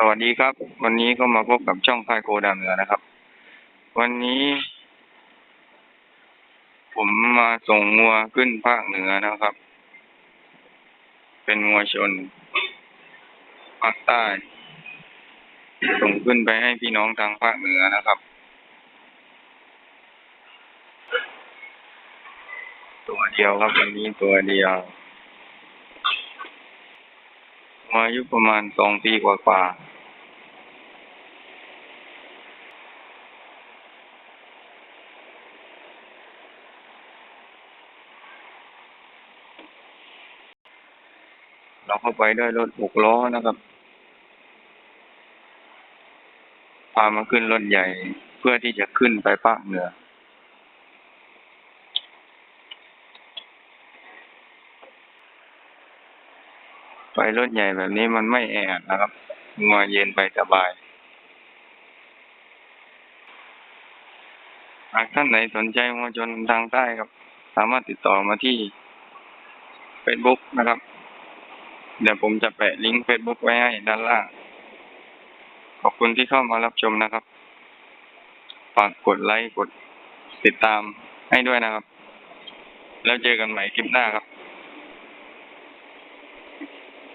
สวัสดีครับ วันนี้ก็มาพบกับช่องพายโกดามเหนือนะครับ วันนี้ ผมมาส่งงัวขึ้นภาคเหนือนะครับ เป็นงัวชนภาคใต้ ส่งขึ้นไปให้พี่น้องทางภาคเหนือนะครับ ตัวเดียวครับวันนี้ตัวเดียวงัวอายุประมาณสองปีกว่าๆ เราเข้าไปด้วยรถหกล้อนะครับ พามาขึ้นรถใหญ่เพื่อที่จะขึ้นไปภาคเหนือ ไปรถใหญ่แบบนี้มันไม่แออัดนะครับงัวเย็นไปสบายหากท่านไหนสนใจงัวชนทางใต้ครับ สามารถติดต่อมาที่ Facebook นะครับ เดี๋ยวผมจะแปะลิงก์ Facebook ไว้ให้ด้านล่าง ขอบคุณที่เข้ามารับชมนะครับ ฝากกดไลค์ กดติดตามให้ด้วยนะครับ แล้วเจอกันใหม่คลิปหน้าครับ